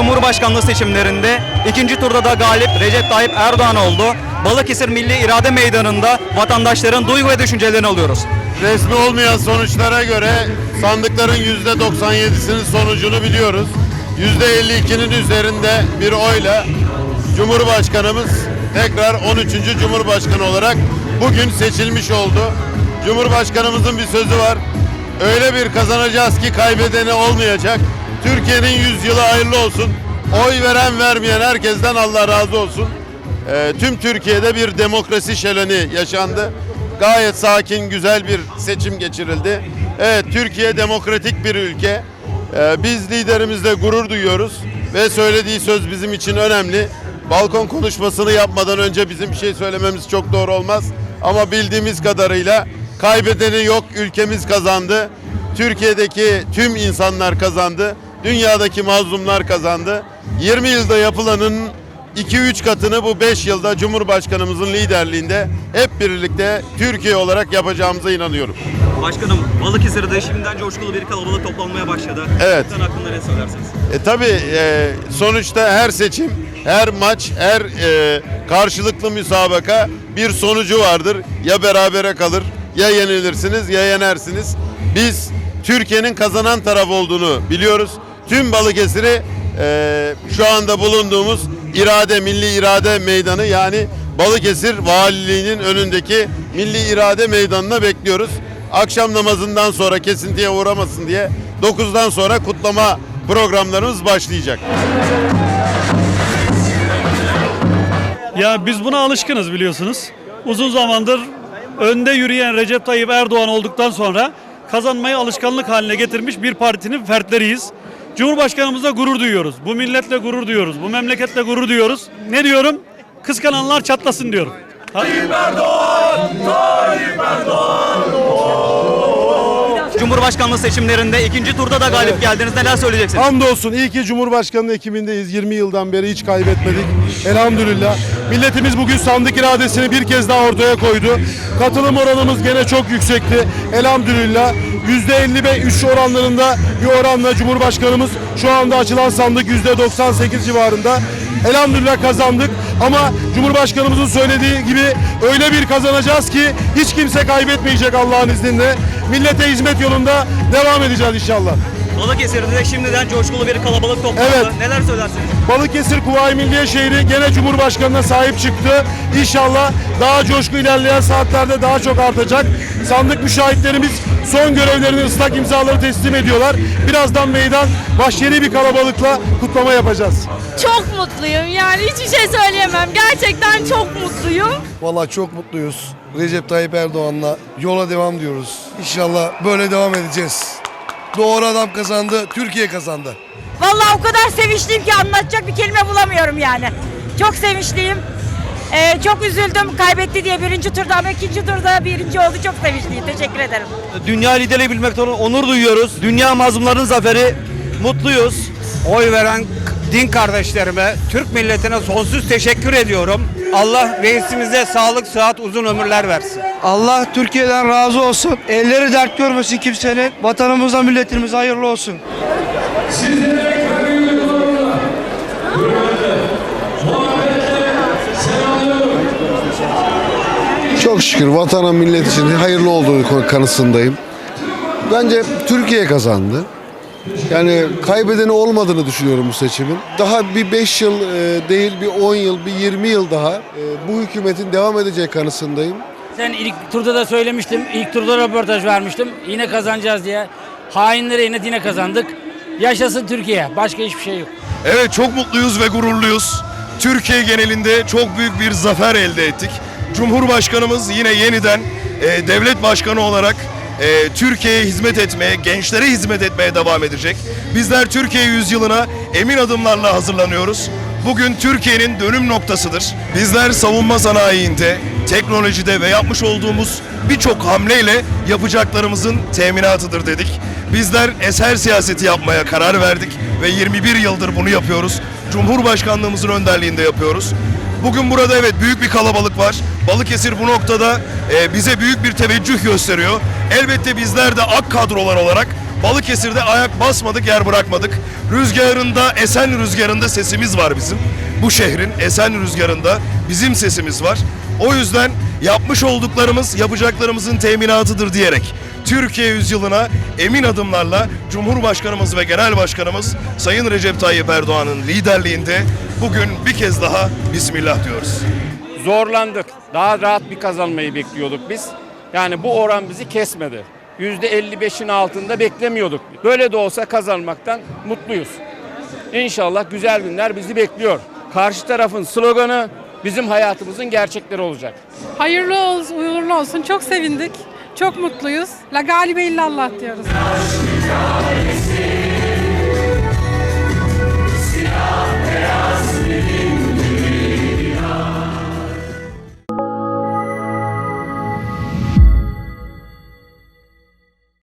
Cumhurbaşkanlığı seçimlerinde ikinci turda da galip Recep Tayyip Erdoğan oldu. Balıkesir Milli İrade Meydanı'nda vatandaşların duygu ve düşüncelerini alıyoruz. Resmi olmayan sonuçlara göre sandıkların %97'sinin sonucunu biliyoruz. %52'nin üzerinde bir oyla Cumhurbaşkanımız tekrar 13. Cumhurbaşkanı olarak bugün seçilmiş oldu. Cumhurbaşkanımızın bir sözü var. Öyle bir kazanacağız ki kaybedeni olmayacak. Türkiye'nin yüzyılı hayırlı olsun. Oy veren vermeyen herkesten Allah razı olsun. Ee, tüm Türkiye'de bir demokrasi şöleni yaşandı. Gayet sakin, güzel bir seçim geçirildi. Evet, Türkiye demokratik bir ülke. Ee, biz liderimizle gurur duyuyoruz ve söylediği söz bizim için önemli. Balkon konuşmasını yapmadan önce bizim bir şey söylememiz çok doğru olmaz. Ama bildiğimiz kadarıyla kaybedeni yok, ülkemiz kazandı. Türkiye'deki tüm insanlar kazandı. Dünyadaki mazlumlar kazandı. 20 yılda yapılanın 2-3 katını bu 5 yılda Cumhurbaşkanımızın liderliğinde hep birlikte Türkiye olarak yapacağımıza inanıyorum. Başkanım Balıkesir'de şimdiden coşkulu bir kalabalık toplanmaya başladı. Evet. Bunun hakkında ne söylersiniz? E tabii e, sonuçta her seçim, her maç, her e, karşılıklı müsabaka bir sonucu vardır. Ya berabere kalır, ya yenilirsiniz, ya yenersiniz. Biz Türkiye'nin kazanan taraf olduğunu biliyoruz. Tüm Balıkesir'i e, şu anda bulunduğumuz irade, milli irade meydanı yani Balıkesir Valiliği'nin önündeki milli irade meydanına bekliyoruz. Akşam namazından sonra kesintiye uğramasın diye 9'dan sonra kutlama programlarımız başlayacak. Ya biz buna alışkınız biliyorsunuz. Uzun zamandır önde yürüyen Recep Tayyip Erdoğan olduktan sonra kazanmayı alışkanlık haline getirmiş bir partinin fertleriyiz. Cumhurbaşkanımızla gurur duyuyoruz. Bu milletle gurur duyuyoruz. Bu memleketle gurur duyuyoruz. Ne diyorum? Kıskananlar çatlasın diyorum. Ha- Cumhurbaşkanlığı seçimlerinde ikinci turda da galip geldiniz. Neler söyleyeceksiniz? Hamdolsun iyi ki Cumhurbaşkanlığı ekimindeyiz. 20 yıldan beri hiç kaybetmedik. Elhamdülillah. Milletimiz bugün sandık iradesini bir kez daha ortaya koydu. Katılım oranımız gene çok yüksekti. Elhamdülillah. %53 oranlarında bir oranla Cumhurbaşkanımız şu anda açılan sandık %98 civarında. Elhamdülillah kazandık ama Cumhurbaşkanımızın söylediği gibi öyle bir kazanacağız ki hiç kimse kaybetmeyecek Allah'ın izniyle. Millete hizmet yolunda devam edeceğiz inşallah. Balıkesir'de de şimdiden coşkulu bir kalabalık toplandı. Evet. Neler söylersiniz? Balıkesir Kuvayi Milliye Şehri gene Cumhurbaşkanı'na sahip çıktı. İnşallah daha coşku ilerleyen saatlerde daha çok artacak. Sandık müşahitlerimiz son görevlerini ıslak imzaları teslim ediyorlar. Birazdan meydan başyeri bir kalabalıkla kutlama yapacağız. Çok mutluyum yani hiçbir şey söyleyemem. Gerçekten çok mutluyum. Vallahi çok mutluyuz. Recep Tayyip Erdoğan'la yola devam diyoruz. İnşallah böyle devam edeceğiz. Doğru adam kazandı, Türkiye kazandı. Vallahi o kadar sevinçliyim ki anlatacak bir kelime bulamıyorum yani. Çok sevinçliyim. Ee, çok üzüldüm kaybetti diye birinci turda ama ikinci turda birinci oldu. Çok sevinçliyim. Teşekkür ederim. Dünya lideri bilmekten onur duyuyoruz. Dünya mazlumların zaferi. Mutluyuz. Oy veren din kardeşlerime, Türk milletine sonsuz teşekkür ediyorum. Allah reisimize sağlık, sıhhat, uzun ömürler versin. Allah Türkiye'den razı olsun. Elleri dert görmesin kimsenin. Vatanımıza, milletimize hayırlı olsun. Çok şükür vatana millet için hayırlı olduğu kanısındayım. Bence Türkiye kazandı. Yani kaybedeni olmadığını düşünüyorum bu seçimin. Daha bir 5 yıl e, değil bir 10 yıl, bir 20 yıl daha e, bu hükümetin devam edeceği kanısındayım. Sen ilk turda da söylemiştim. İlk turda röportaj vermiştim. Yine kazanacağız diye. Hainlere yine yine kazandık. Yaşasın Türkiye. Başka hiçbir şey yok. Evet çok mutluyuz ve gururluyuz. Türkiye genelinde çok büyük bir zafer elde ettik. Cumhurbaşkanımız yine yeniden e, devlet başkanı olarak e, Türkiye'ye hizmet etmeye, gençlere hizmet etmeye devam edecek. Bizler Türkiye yüzyılına emin adımlarla hazırlanıyoruz. Bugün Türkiye'nin dönüm noktasıdır. Bizler savunma sanayinde, teknolojide ve yapmış olduğumuz birçok hamleyle yapacaklarımızın teminatıdır dedik. Bizler eser siyaseti yapmaya karar verdik ve 21 yıldır bunu yapıyoruz. Cumhurbaşkanlığımızın önderliğinde yapıyoruz. Bugün burada evet büyük bir kalabalık var. Balıkesir bu noktada e, bize büyük bir teveccüh gösteriyor. Elbette bizler de ak kadrolar olarak Balıkesir'de ayak basmadık, yer bırakmadık. Rüzgarında, esen rüzgarında sesimiz var bizim. Bu şehrin esen rüzgarında bizim sesimiz var. O yüzden yapmış olduklarımız yapacaklarımızın teminatıdır diyerek Türkiye yüzyılına emin adımlarla Cumhurbaşkanımız ve Genel Başkanımız Sayın Recep Tayyip Erdoğan'ın liderliğinde bugün bir kez daha Bismillah diyoruz. zorlandık. Daha rahat bir kazanmayı bekliyorduk biz. Yani bu oran bizi kesmedi. %55'in altında beklemiyorduk. Böyle de olsa kazanmaktan mutluyuz. İnşallah güzel günler bizi bekliyor. Karşı tarafın sloganı bizim hayatımızın gerçekleri olacak. Hayırlı olsun, uğurlu olsun. Çok sevindik. Çok mutluyuz. La galibe illallah diyoruz.